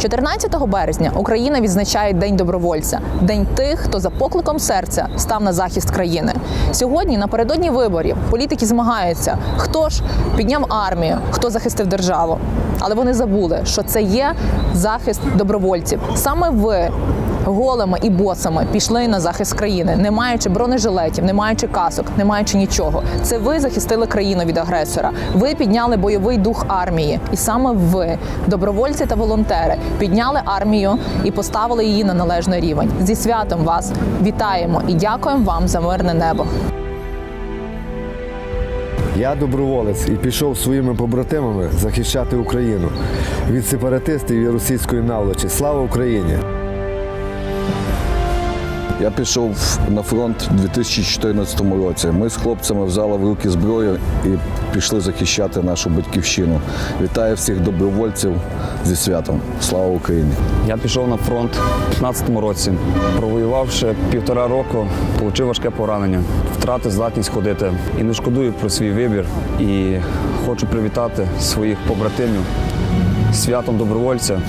14 березня Україна відзначає День добровольця, день тих, хто за покликом серця став на захист країни. Сьогодні, напередодні виборів, політики змагаються, хто ж підняв армію, хто захистив державу. Але вони забули, що це є захист добровольців. Саме ви голими і босами пішли на захист країни, не маючи бронежилетів, не маючи касок, не маючи нічого. Це ви захистили країну від агресора. Ви підняли бойовий дух армії, і саме ви, добровольці та волонтери, підняли армію і поставили її на належний рівень. Зі святом вас вітаємо і дякуємо вам за мирне небо. Я доброволець і пішов своїми побратимами захищати Україну від сепаратистів і російської наволочі. Слава Україні! Я пішов на фронт у 2014 році. Ми з хлопцями взяли в руки зброю і пішли захищати нашу батьківщину. Вітаю всіх добровольців зі святом. Слава Україні! Я пішов на фронт у 15-му році. Провоювавши півтора року, отримав важке поранення, втратив здатність ходити. І не шкодую про свій вибір. І хочу привітати своїх побратимів святом добровольця.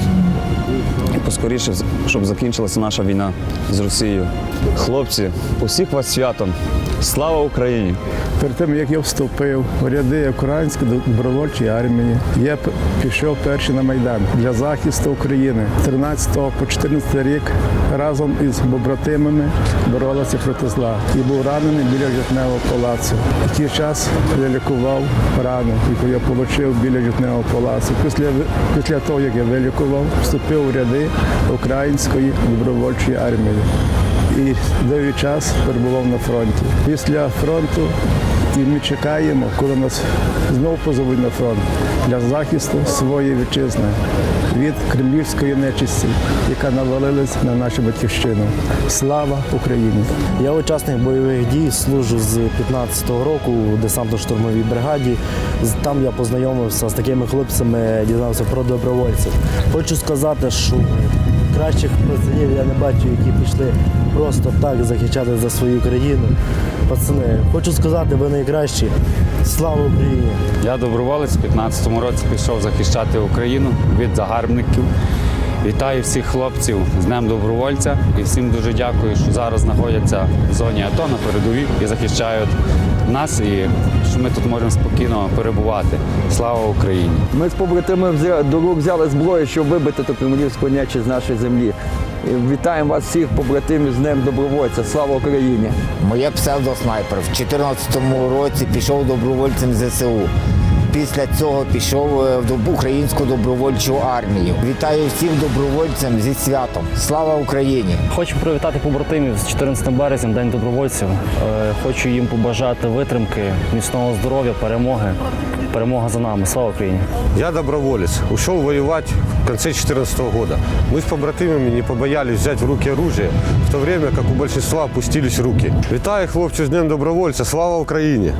І поскоріше, щоб закінчилася наша війна з Росією. Хлопці, усіх вас святом! Слава Україні! Перед тим, як я вступив у ряди Української добровольчої армії, я пішов перший на Майдан для захисту України. 13 по 14 рік разом із побратимами боролися проти зла і був ранений біля житневого палацу. В той час я лікував рану, яку я отримав біля житневого палацу. Після, після того, як я вилікував, вступив у ряди Української добровольчої армії і довгий час перебував на фронті. Після фронту і ми чекаємо, коли нас знову позовуть на фронт для захисту своєї вітчизни від кремлівської нечисті, яка навалилась на нашу батьківщину. Слава Україні! Я учасник бойових дій, служу з 15-го року у десантно-штурмовій бригаді. Там я познайомився з такими хлопцями, дізнався про добровольців. Хочу сказати, що кращих пацанів я не бачу, які пішли просто так захищати за свою країну. Пацани, хочу сказати, ви найкращі. Слава Україні! Я доброволець у 15-му році пішов захищати Україну від загарбників. Вітаю всіх хлопців з Днем добровольця і всім дуже дякую, що зараз знаходяться в зоні АТО на передовій і захищають нас, і що ми тут можемо спокійно перебувати. Слава Україні! Ми з побратимами до рук взяли зброю, щоб вибити ту кремлівську нечість з нашої землі. Вітаємо вас всіх, побратимів, з Днем добровольця. Слава Україні! Моє псевдо снайпер В 2014 році пішов добровольцем ЗСУ. Після цього пішов е, в українську добровольчу армію. Вітаю всіх добровольцям зі святом. Слава Україні! Хочу привітати побратимів з 14 березня, День добровольців. Е, Хочу їм побажати витримки, міцного здоров'я, перемоги. Перемога за нами. Слава Україні! Я доброволец. Ушел воевать в конце 2014 года. Мы с побратимами не побоялись взять в руки оружие, в то время как у большинства опустились руки. Вітаю, хлопці, з Днем добровольця. Слава Україні!